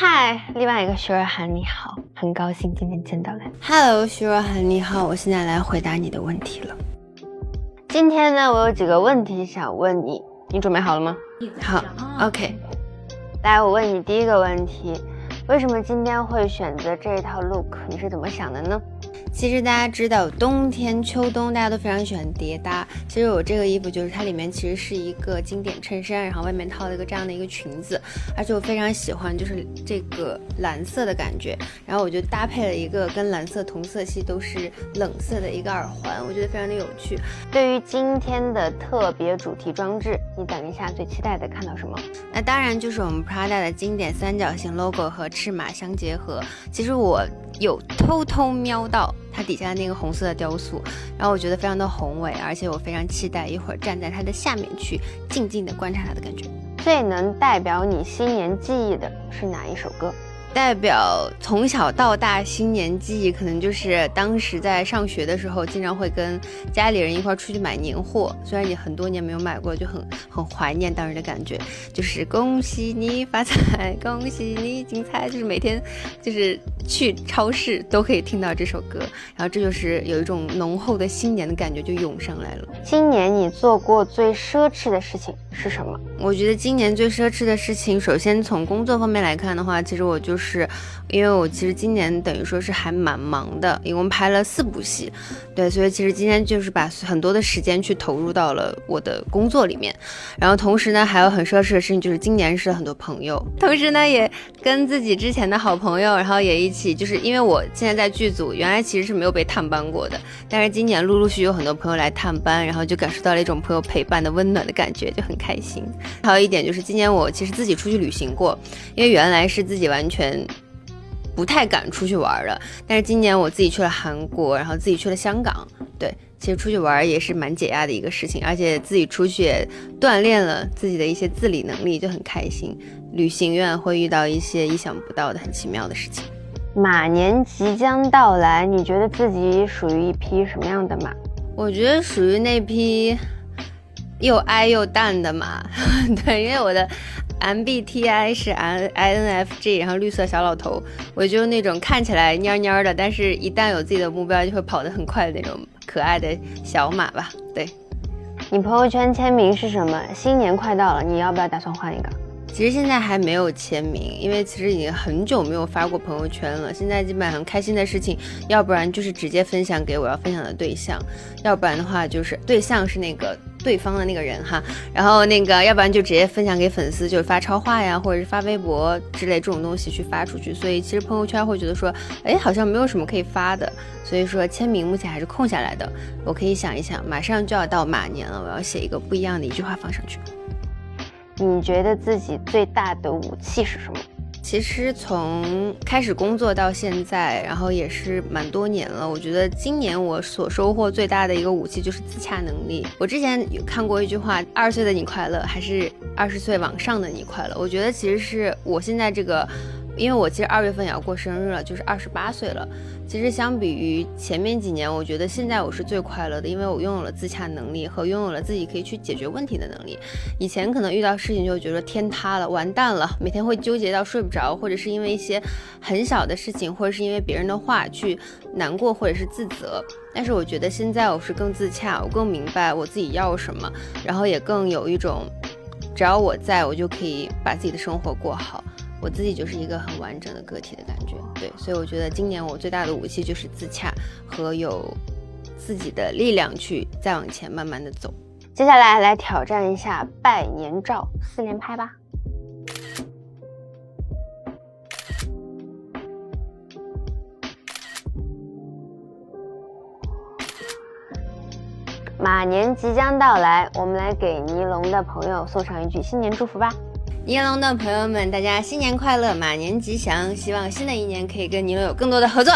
嗨，另外一个徐若涵，你好，很高兴今天见到你。Hello，徐若涵，你好，我现在来回答你的问题了。今天呢，我有几个问题想问你，你准备好了吗？好，OK。来，我问你第一个问题，为什么今天会选择这一套 look？你是怎么想的呢？其实大家知道，冬天、秋冬大家都非常喜欢叠搭。其实我这个衣服就是它里面其实是一个经典衬衫，然后外面套了一个这样的一个裙子，而且我非常喜欢就是这个蓝色的感觉，然后我就搭配了一个跟蓝色同色系都是冷色的一个耳环，我觉得非常的有趣。对于今天的特别主题装置，你等一下最期待的看到什么？那当然就是我们 Prada 的经典三角形 logo 和赤马相结合。其实我有偷偷瞄到。它底下的那个红色的雕塑，然后我觉得非常的宏伟，而且我非常期待一会儿站在它的下面去静静的观察它的感觉。最能代表你新年记忆的是哪一首歌？代表从小到大新年记忆，可能就是当时在上学的时候，经常会跟家里人一块出去买年货。虽然你很多年没有买过，就很很怀念当时的感觉。就是恭喜你发财，恭喜你精彩，就是每天就是去超市都可以听到这首歌，然后这就是有一种浓厚的新年的感觉就涌上来了。今年你做过最奢侈的事情是什么？我觉得今年最奢侈的事情，首先从工作方面来看的话，其实我就。是，是因为我其实今年等于说是还蛮忙的，一共拍了四部戏，对，所以其实今天就是把很多的时间去投入到了我的工作里面，然后同时呢，还有很奢侈的事情，就是今年是很多朋友，同时呢，也跟自己之前的好朋友，然后也一起，就是因为我现在在剧组，原来其实是没有被探班过的，但是今年陆陆续续有很多朋友来探班，然后就感受到了一种朋友陪伴的温暖的感觉，就很开心。还有一点就是今年我其实自己出去旅行过，因为原来是自己完全。不太敢出去玩了，但是今年我自己去了韩国，然后自己去了香港。对，其实出去玩也是蛮解压的一个事情，而且自己出去也锻炼了自己的一些自理能力，就很开心。旅行院会遇到一些意想不到的、很奇妙的事情。马年即将到来，你觉得自己属于一匹什么样的马？我觉得属于那匹又矮又淡的马。对，因为我的。MBTI 是 I INFJ，然后绿色小老头，我就是那种看起来蔫蔫的，但是一旦有自己的目标就会跑得很快的那种可爱的小马吧。对，你朋友圈签名是什么？新年快到了，你要不要打算换一个？其实现在还没有签名，因为其实已经很久没有发过朋友圈了。现在基本上开心的事情，要不然就是直接分享给我要分享的对象，要不然的话就是对象是那个对方的那个人哈，然后那个要不然就直接分享给粉丝，就是发超话呀，或者是发微博之类这种东西去发出去。所以其实朋友圈会觉得说，哎，好像没有什么可以发的，所以说签名目前还是空下来的。我可以想一想，马上就要到马年了，我要写一个不一样的一句话放上去。你觉得自己最大的武器是什么？其实从开始工作到现在，然后也是蛮多年了。我觉得今年我所收获最大的一个武器就是自洽能力。我之前有看过一句话：二十岁的你快乐，还是二十岁往上的你快乐？我觉得其实是我现在这个。因为我其实二月份也要过生日了，就是二十八岁了。其实相比于前面几年，我觉得现在我是最快乐的，因为我拥有了自洽能力和拥有了自己可以去解决问题的能力。以前可能遇到事情就觉得天塌了，完蛋了，每天会纠结到睡不着，或者是因为一些很小的事情，或者是因为别人的话去难过或者是自责。但是我觉得现在我是更自洽，我更明白我自己要什么，然后也更有一种，只要我在，我就可以把自己的生活过好。我自己就是一个很完整的个体的感觉，对，所以我觉得今年我最大的武器就是自洽和有自己的力量去再往前慢慢的走。接下来来挑战一下拜年照四连拍吧。马年即将到来，我们来给尼龙的朋友送上一句新年祝福吧。尼龙的朋友们，大家新年快乐，马年吉祥！希望新的一年可以跟尼龙有更多的合作。